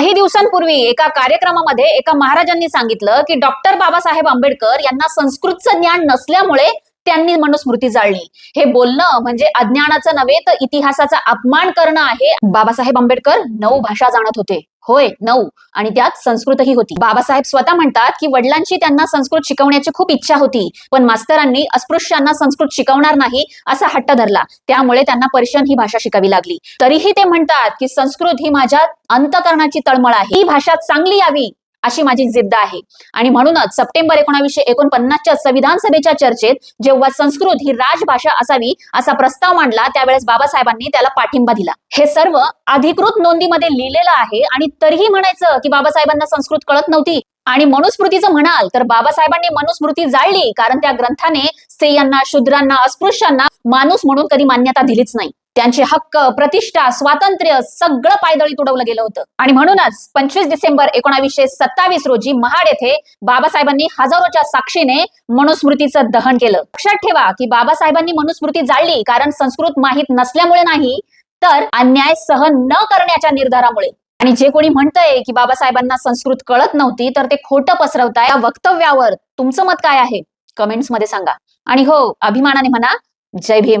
काही दिवसांपूर्वी एका कार्यक्रमामध्ये एका महाराजांनी सांगितलं की डॉक्टर बाबासाहेब आंबेडकर यांना संस्कृतचं ज्ञान नसल्यामुळे त्यांनी मनुस्मृती जाळली. हे बोलणं म्हणजे अज्ञानाचं नव्हे तर इतिहासाचा अपमान करणं आहे. बाबासाहेब आंबेडकर नऊ भाषा जाणत होते. होय नऊ. आणि त्यात संस्कृतही होती. बाबासाहेब स्वतः म्हणतात की वडिलांची त्यांना संस्कृत शिकवण्याची खूप इच्छा होती पण मास्तरांनी अस्पृश्यांना संस्कृत शिकवणार नाही असा हट्ट धरला. त्यामुळे त्यांना पर्शियन ही भाषा शिकावी लागली. तरीही ते म्हणतात की संस्कृत ही माझ्या अंतकरणाची तळमळ आहे. ही भाषा चांगली यावी. अशी माझी जिद्द आहे. आणि म्हणूनच सप्टेंबर एकोणावीसशे एकोणपन्नासच्या संविधान सभेच्या चर्चेत जेव्हा संस्कृत ही राजभाषा असावी असा प्रस्ताव मांडला त्यावेळेस बाबासाहेबांनी त्याला पाठिंबा दिला. हे सर्व अधिकृत नोंदीमध्ये लिहिलेलं आहे आणि तरीही म्हणायचं की बाबासाहेबांना संस्कृत कळत नव्हती. आणि मनुस्मृतीचं म्हणाल तर बाबासाहेबांनी मनुस्मृती जाळली कारण त्या ग्रंथाने स्त्रियांना शूद्रांना अस्पृश्यांना माणूस म्हणून कधी मान्यता दिलीच नाही. त्यांचे हक्क प्रतिष्ठा स्वातंत्र्य सगळं पायदळी तुडवलं गेलं होतं. आणि म्हणूनच पंचवीस डिसेंबर एकोणावीसशे सत्तावीस रोजी महाड येथे बाबासाहेबांनी हजारोच्या साक्षीने मनुस्मृतीचं दहन केलं. लक्षात ठेवा की बाबासाहेबांनी मनुस्मृती जाळली कारण संस्कृत माहीत नसल्यामुळे नाही तर अन्याय सहन न करण्याच्या निर्धारामुळे. आणि जे कोणी म्हणतंय की बाबासाहेबांना संस्कृत कळत नव्हती तर ते खोटं पसरवताय. या वक्तव्यावर तुमचं मत काय आहे? कमेंट्समध्ये सांगा. आणि हो अभिमानाने म्हणा जय भीम.